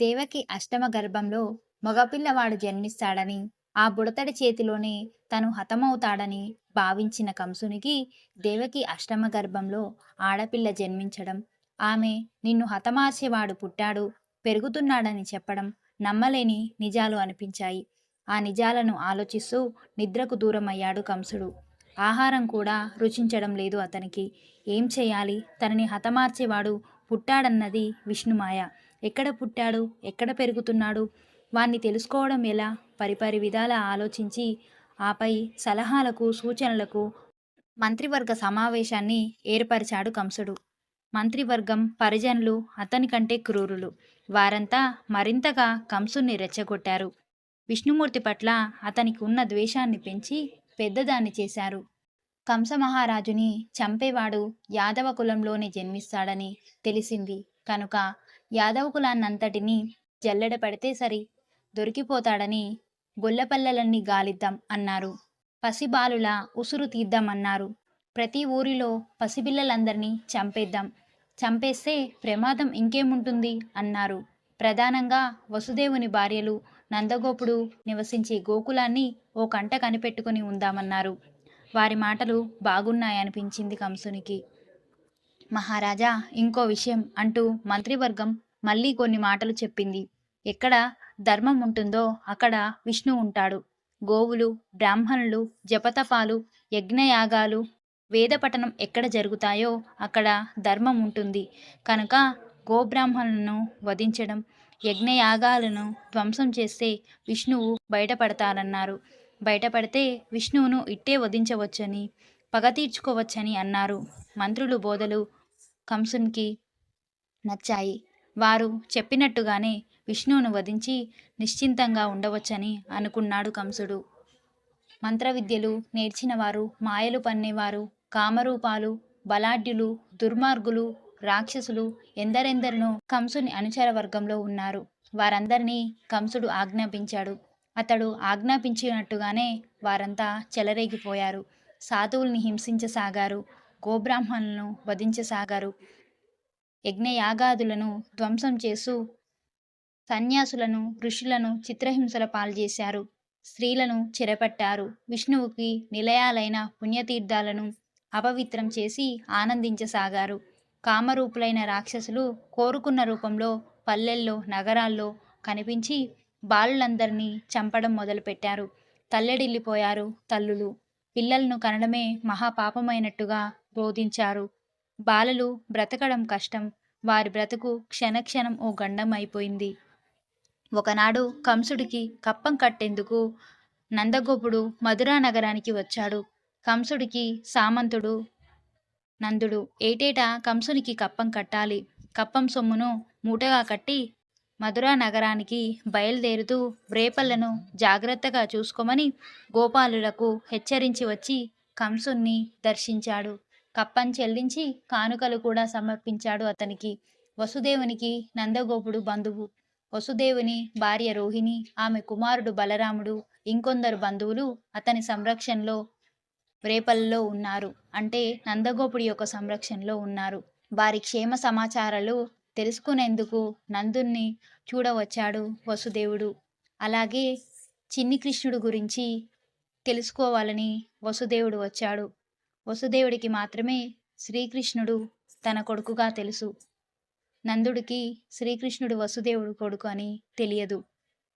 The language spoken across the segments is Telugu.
దేవకి అష్టమ గర్భంలో మగపిల్లవాడు జన్మిస్తాడని ఆ బుడతడి చేతిలోనే తను హతమవుతాడని భావించిన కంసునికి దేవకి అష్టమ గర్భంలో ఆడపిల్ల జన్మించడం ఆమె నిన్ను హతమార్చేవాడు పుట్టాడు పెరుగుతున్నాడని చెప్పడం నమ్మలేని నిజాలు అనిపించాయి. ఆ నిజాలను ఆలోచిస్తూ నిద్రకు దూరమయ్యాడు కంసుడు. ఆహారం కూడా రుచించడం లేదు అతనికి. ఏం చేయాలి? తనని హతమార్చేవాడు పుట్టాడన్నది విష్ణుమాయ. ఎక్కడ పుట్టాడు? ఎక్కడ పెరుగుతున్నాడు? వాణ్ణి తెలుసుకోవడం ఎలా? పరిపరి విధాల ఆలోచించి ఆపై సలహాలకు సూచనలకు మంత్రివర్గ సమావేశాన్ని ఏర్పరిచాడు కంసుడు. మంత్రివర్గం పరిజనులు అతని కంటే క్రూరులు. వారంతా మరింతగా కంసుని రెచ్చగొట్టారు. విష్ణుమూర్తి పట్ల అతనికి ఉన్న ద్వేషాన్ని పెంచి పెద్దదాన్ని చేశారు. కంస మహారాజుని చంపేవాడు యాదవ కులంలోనే జన్మిస్తాడని తెలిసింది. కనుక యాదవ కులాన్నంతటినీ జల్లెడ పెడితే సరి దొరికిపోతాడని గొల్లపల్లెలన్నీ గాలిద్దాం అన్నారు. పసిబాలుల ఉసురు తీద్దామన్నారు. ప్రతి ఊరిలో పసిపిల్లలందరినీ చంపేద్దాం. చంపేస్తే ప్రమాదం ఇంకేముంటుంది? అన్నారు. ప్రధానంగా వసుదేవుని భార్యలు నందగోపుడు నివసించే గోకులాన్ని ఓ కంట కనిపెట్టుకుని ఉందామన్నారు. వారి మాటలు బాగున్నాయనిపించింది కంసునికి. మహారాజా ఇంకో విషయం అంటూ మంత్రివర్గం మళ్ళీ కొన్ని మాటలు చెప్పింది. ఎక్కడ ధర్మం ఉంటుందో అక్కడ విష్ణు ఉంటాడు. గోవులు బ్రాహ్మణులు జపతపాలు యజ్ఞయాగాలు వేదపఠనం ఎక్కడ జరుగుతాయో అక్కడ ధర్మం ఉంటుంది. కనుక గోబ్రాహ్మణులను వధించడం యజ్ఞయాగాలను ధ్వంసం చేస్తే విష్ణువు బయటపడతారన్నారు. బయటపడితే విష్ణువును ఇట్టే వధించవచ్చని పగ తీర్చుకోవచ్చని అన్నారు. మంత్రులు బోధలు కంసునికి నచ్చాయి. వారు చెప్పినట్టుగానే విష్ణువును వధించి నిశ్చింతంగా ఉండవచ్చని అనుకున్నాడు కంసుడు. మంత్రవిద్యలు నేర్చినవారు మాయలు పన్నేవారు కామరూపాలు బలాఢ్యులు దుర్మార్గులు రాక్షసులు ఎందరెందరినో కంసుని అనుచర వర్గంలో ఉన్నారు. వారందరినీ కంసుడు ఆజ్ఞాపించాడు. అతడు ఆజ్ఞాపించినట్టుగానే వారంతా చెలరేగిపోయారు. సాధువుల్ని హింసించసాగారు. గోబ్రాహ్మణులను వధించసాగారు. యజ్ఞయాగాదులను ధ్వంసం చేస్తూ సన్యాసులను ఋషులను చిత్రహింసల పాల్చేశారు. స్త్రీలను చెరపట్టారు. విష్ణువుకి నిలయాలైన పుణ్యతీర్థాలను అపవిత్రం చేసి ఆనందించసాగారు. కామరూపులైన రాక్షసులు కోరుకున్న రూపంలో పల్లెల్లో నగరాల్లో కనిపించి బాలులందరినీ చంపడం మొదలుపెట్టారు. తల్లెడిల్లిపోయారు తల్లులు. పిల్లలను కనడమే మహాపాపమైనట్టుగా బోధించారు. బాలలు బ్రతకడం కష్టం. వారి బ్రతుకు క్షణక్షణం ఓ గండం అయిపోయింది. ఒకనాడు కంసుడికి కప్పం కట్టేందుకు నందగోపుడు మధురా నగరానికి వచ్చాడు. కంసుడికి సామంతుడు నందుడు. ఏటేటా కంసునికి కప్పం కట్టాలి. కప్పం సొమ్మును మూటగా కట్టి మధురా నగరానికి బయలుదేరుతూ రేపళ్ళను జాగ్రత్తగా చూసుకోమని గోపాలులకు హెచ్చరించి వచ్చి కంసుణ్ణి దర్శించాడు. కప్పం చెల్లించి కానుకలు కూడా సమర్పించాడు అతనికి. వసుదేవునికి నందగోపుడు బంధువు. వసుదేవుని భార్య రోహిణి ఆమె కుమారుడు బలరాముడు ఇంకొందరు బంధువులు అతని సంరక్షణలో రేపల్లో ఉన్నారు. అంటే నందగోపుడి యొక్క సంరక్షణలో ఉన్నారు. వారి క్షేమ సమాచారాలు తెలుసుకునేందుకు నందుణ్ణి చూడవచ్చాడు వసుదేవుడు. అలాగే చిన్ని కృష్ణుడు గురించి తెలుసుకోవాలని వసుదేవుడు వచ్చాడు. వసుదేవుడికి మాత్రమే శ్రీకృష్ణుడు తన కొడుకుగా తెలుసు. నందుడికి శ్రీకృష్ణుడు వసుదేవుడు కొడుకు అని తెలియదు.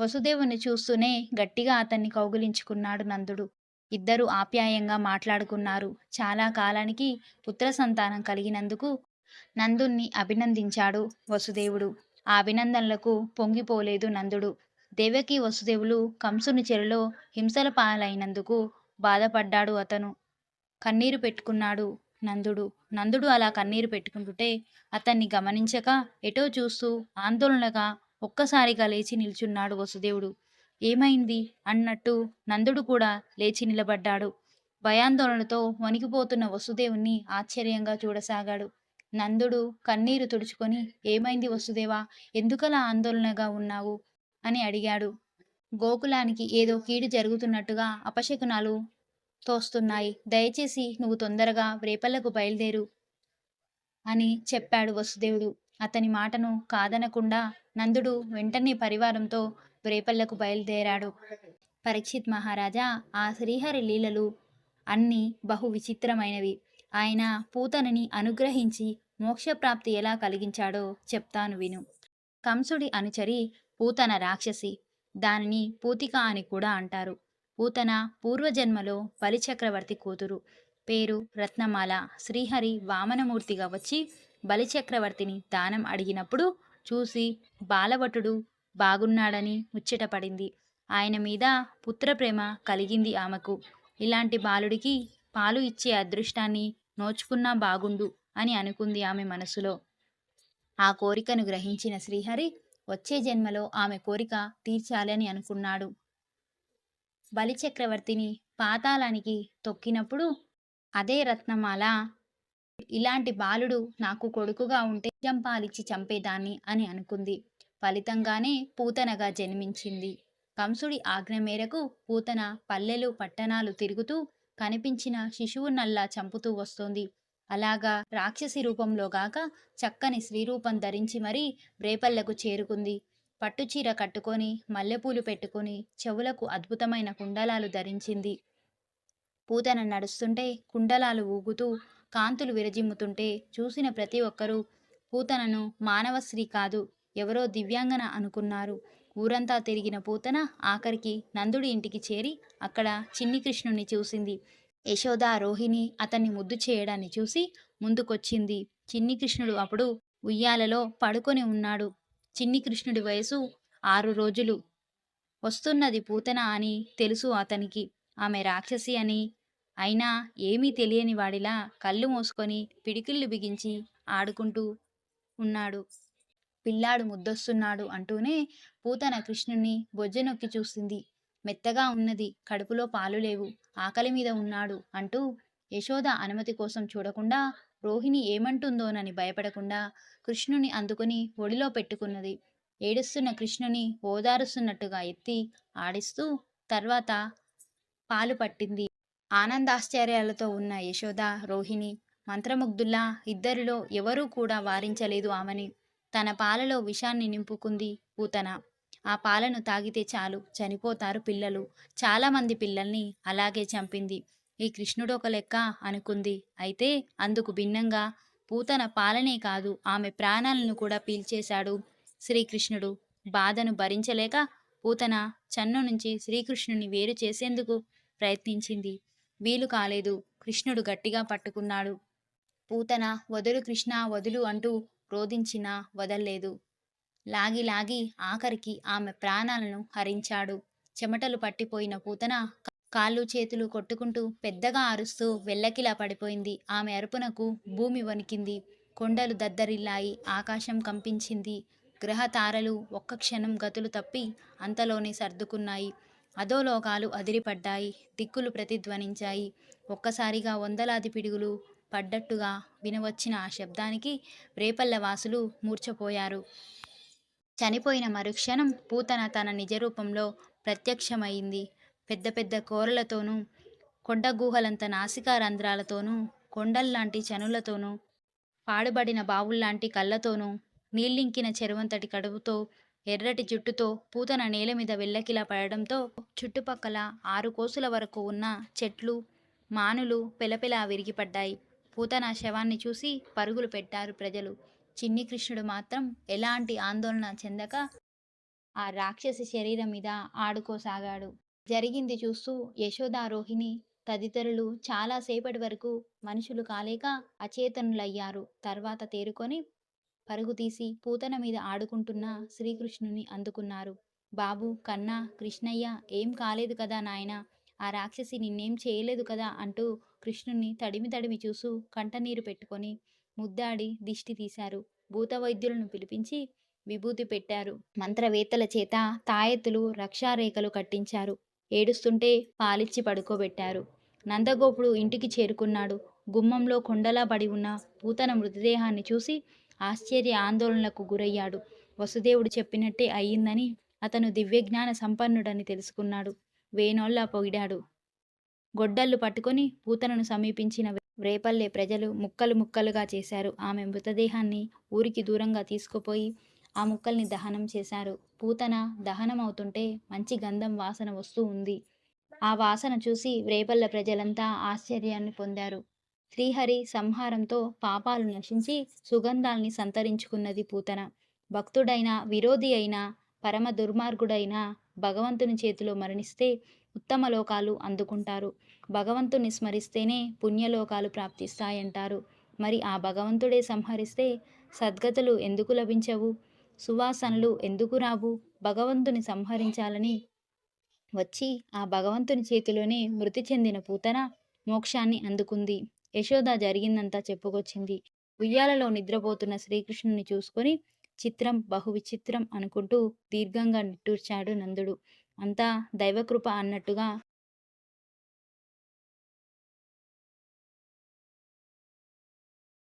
వసుదేవుని చూస్తూనే గట్టిగా అతన్ని కౌగిలించుకున్నాడు నందుడు. ఇద్దరు ఆప్యాయంగా మాట్లాడుకున్నారు. చాలా కాలానికి పుత్ర సంతానం కలిగినందుకు నందుణ్ణి అభినందించాడు వసుదేవుడు. ఆ అభినందనలకు పొంగిపోలేదు నందుడు. దేవకి వసుదేవులు కంసుని చెరలో హింసల పాలైనందుకు బాధపడ్డాడు అతను. కన్నీరు పెట్టుకున్నాడు నందుడు. నందుడు అలా కన్నీరు పెట్టుకుంటుంటే అతన్ని గమనించక ఎటో చూస్తూ ఆందోళనగా ఒక్కసారిగా లేచి నిల్చున్నాడు వసుదేవుడు. ఏమైంది? అన్నట్టు నందుడు కూడా లేచి నిలబడ్డాడు. భయాందోళనతో వణికిపోతున్న వసుదేవుణ్ణి ఆశ్చర్యంగా చూడసాగాడు. నందుడు కన్నీరు తుడుచుకొని ఏమైంది వసుదేవా? ఎందుకలా ఆందోళనగా ఉన్నావు? అని అడిగాడు. గోకులానికి ఏదో కీడు జరుగుతున్నట్టుగా అపశకునాలు తోస్తున్నాయి. దయచేసి నువ్వు తొందరగా రేపల్లకు బయలుదేరు అని చెప్పాడు వసుదేవుడు. అతని మాటను కాదనకుండా నందుడు వెంటనే పరివారంతో రేపల్లకు బయలుదేరాడు. పరీక్షిత్ మహారాజా ఆ శ్రీహరి లీలలు అన్నీ బహు విచిత్రమైనవి. ఆయన పూతనని అనుగ్రహించి మోక్షప్రాప్తి ఎలా కలిగించాడో చెప్తాను విను. కంసుడి అనుచరి పూతన రాక్షసి. దానిని పూతిక అని కూడా అంటారు. పూతన పూర్వజన్మలో బలిచక్రవర్తి కూతురు. పేరు రత్నమాల. శ్రీహరి వామనమూర్తిగా వచ్చి బలిచక్రవర్తిని దానం అడిగినప్పుడు చూసి బాలవటుడు బాగున్నాడని ముచ్చటపడింది. ఆయన మీద పుత్రప్రేమ కలిగింది ఆమెకు. ఇలాంటి బాలుడికి పాలు ఇచ్చే అదృష్టాన్ని నోచుకున్నా బాగుండు అని అనుకుంది ఆమె మనసులో. ఆ కోరికను గ్రహించిన శ్రీహరి వచ్చే జన్మలో ఆమె కోరిక తీర్చాలని అనుకున్నాడు. బలిచక్రవర్తిని పాతాళానికి తొక్కినప్పుడు అదే రత్నమాల ఇలాంటి బాలుడు నాకు కొడుకుగా ఉంటే జంపాలిచ్చి చంపేదాన్ని అని అనుకుంది. ఫలితంగానే పూతనగా జన్మించింది. కంసుడి ఆజ్ఞ మేరకు పూతన పల్లెలు పట్టణాలు తిరుగుతూ కనిపించిన శిశువునల్లా చంపుతూ వస్తోంది. అలాగా రాక్షసి రూపంలో గాక చక్కని శ్రీరూపం ధరించి మరీ రేపల్లకు చేరుకుంది. పట్టుచీర కట్టుకొని మల్లెపూలు పెట్టుకొని చెవులకు అద్భుతమైన కుండలాలు ధరించింది. పూతన నడుస్తుంటే కుండలాలు ఊగుతూ కాంతులు విరజిమ్ముతుంటే చూసిన ప్రతి ఒక్కరూ పూతనను మానవ స్త్రీ కాదు ఎవరో దివ్యాంగన అనుకున్నారు. ఊరంతా తిరిగిన పూతన ఆఖరికి నందుడి ఇంటికి చేరి అక్కడ చిన్ని కృష్ణుని చూసింది. యశోద రోహిణి అతన్ని ముద్దు చేయడాన్ని చూసి ముందుకొచ్చింది. చిన్ని కృష్ణుడు అప్పుడు ఉయ్యాలలో పడుకొని ఉన్నాడు. చిన్ని కృష్ణుడి వయసు ఆరు రోజులు. వస్తున్నది పూతన అని తెలుసు అతనికి. ఆమె రాక్షసి అని. అయినా ఏమీ తెలియని వాడిలా కళ్ళు మూసుకొని పిడికిళ్ళు బిగించి ఆడుకుంటూ ఉన్నాడు. పిల్లాడు ముద్దొస్తున్నాడు అంటూనే పూతన కృష్ణుణ్ణి బొజ్జనొక్కి చూసింది. మెత్తగా ఉన్నది కడుపులో పాలు లేవు ఆకలి మీద ఉన్నాడు అంటూ యశోద అనుమతి కోసం చూడకుండా రోహిణి ఏమంటుందోనని భయపడకుండా కృష్ణుని అందుకుని ఒడిలో పెట్టుకున్నది. ఏడుస్తున్న కృష్ణుని ఓదారుస్తున్నట్టుగా ఎత్తి ఆడిస్తూ తర్వాత పాలు పట్టింది. ఆనందాశ్చర్యాలతో ఉన్న యశోద రోహిణి మంత్రముగ్ధుల్లా ఇద్దరిలో ఎవరూ కూడా వారించలేదు ఆమెని. తన పాలలో విషాన్ని నింపుకుంది పూతన. ఆ పాలను తాగితే చాలు చనిపోతారు పిల్లలు. చాలామంది పిల్లల్ని అలాగే చంపింది. ఈ కృష్ణుడు ఒక లెక్క అనుకుంది. అయితే అందుకు భిన్నంగా పూతన పాలనే కాదు ఆమె ప్రాణాలను కూడా పీల్చేశాడు శ్రీకృష్ణుడు. బాధను భరించలేక పూతన చన్ను నుంచి శ్రీకృష్ణుని వేరు చేసేందుకు ప్రయత్నించింది. వీలు కాలేదు కృష్ణుడు గట్టిగా పట్టుకున్నాడు. పూతన వదులు కృష్ణ వదులు అంటూ రోధించినా వదల్లేదు. లాగి లాగి ఆఖరికి ఆమె ప్రాణాలను హరించాడు. చెమటలు పట్టిపోయిన పూతన కాళ్ళు చేతులు కొట్టుకుంటూ పెద్దగా అరుస్తూ వెల్లకిలా పడిపోయింది. ఆమె అరుపునకు భూమి వణికింది. కొండలు దద్దరిల్లాయి. ఆకాశం కంపించింది. గ్రహ తారలు ఒక్క క్షణం గతులు తప్పి అంతలోనే సర్దుకున్నాయి. అధోలోకాలు అదిరిపడ్డాయి. దిక్కులు ప్రతిధ్వనించాయి. ఒక్కసారిగా వందలాది పిడుగులు పడ్డట్టుగా వినవచ్చిన ఆ శబ్దానికి రేపల్ల వాసులు మూర్ఛపోయారు. చనిపోయిన మరుక్షణం పూతన తన నిజరూపంలో ప్రత్యక్షమైంది. పెద్ద పెద్ద కోరలతోనూ కొండ గుహలంత నాసికా రంధ్రాలతోనూ కొండల్లాంటి చనులతోనూ పాడుబడిన బావుల్లాంటి కళ్ళతోనూ నీళ్ళింకిన చెరువంతటి కడుపుతో ఎర్రటి జుట్టుతో పూతన నేల మీద వెళ్ళకిలా పడడంతో చుట్టుపక్కల ఆరు కోసుల వరకు ఉన్న చెట్లు మానులు పెలపెలా విరిగిపడ్డాయి. పూతన శవాన్ని చూసి పరుగులు పెట్టారు ప్రజలు. చిన్ని కృష్ణుడు మాత్రం ఎలాంటి ఆందోళన చెందక ఆ రాక్షసి శరీరం మీద ఆడుకోసాగాడు. జరిగింది చూస్తూ యశోదారోహిణి తదితరులు చాలాసేపటి వరకు మనుషులు కాలేక అచేతనులయ్యారు. తర్వాత తేరుకొని పరుగుతీసి పూతన మీద ఆడుకుంటున్న శ్రీకృష్ణుని అందుకున్నారు. బాబు కన్నా కృష్ణయ్య ఏం కాలేదు కదా నాయన? ఆ రాక్షసి నిన్నేం చేయలేదు కదా? అంటూ కృష్ణుణ్ణి తడిమి తడిమి చూస్తూ కంటనీరు పెట్టుకొని ముద్దాడి దిష్టి తీశారు. భూత వైద్యులను పిలిపించి విభూతి పెట్టారు. మంత్రవేత్తల చేత తాయెత్తులు రక్షారేఖలు కట్టించారు. ఏడుస్తుంటే పాలిచ్చి పడుకోబెట్టారు. నందగోపుడు ఇంటికి చేరుకున్నాడు. గుమ్మంలో కొండలా పడి ఉన్న పూతన మృతదేహాన్ని చూసి ఆశ్చర్య ఆందోళనలకు గురయ్యాడు. వసుదేవుడు చెప్పినట్టే అయ్యిందని అతను దివ్యజ్ఞాన సంపన్నుడని తెలుసుకున్నాడు. వేనోళ్ళ పొగిడాడు. గొడ్డళ్ళు పట్టుకొని పూతనను సమీపించిన రేపల్లె ప్రజలు ముక్కలు ముక్కలుగా చేశారు. ఆమె మృతదేహాన్ని ఊరికి దూరంగా తీసుకుపోయి ఆ ముక్కల్ని దహనం చేశారు. పూతన దహనం అవుతుంటే మంచి గంధం వాసన వస్తూ ఉంది. ఆ వాసన చూసి రేపల్ల ప్రజలంతా ఆశ్చర్యాన్ని పొందారు. శ్రీహరి సంహారంతో పాపాలు నశించి సుగంధాల్ని సంతరించుకున్నది పూతన. భక్తుడైన విరోధి అయిన పరమ దుర్మార్గుడైన భగవంతుని చేతిలో మరణిస్తే ఉత్తమ లోకాలు అందుకుంటారు. భగవంతుని స్మరిస్తేనే పుణ్యలోకాలు ప్రాప్తిస్తాయంటారు. మరి ఆ భగవంతుడే సంహరిస్తే సద్గతులు ఎందుకు లభించవు? సువాసనలు ఎందుకు రావు? భగవంతుని సంహరించాలని వచ్చి ఆ భగవంతుని చేతిలోనే మృతి చెందిన పూతన మోక్షాన్ని అందుకుంది. యశోద జరిగిందంతా చెప్పుకొచ్చింది. ఉయ్యాలలో నిద్రపోతున్న శ్రీకృష్ణుని చూసుకొని చిత్రం బహు విచిత్రం అనుకుంటూ దీర్ఘంగా నిట్టూర్చాడు నందుడు. అంతా దైవకృప అన్నట్టుగా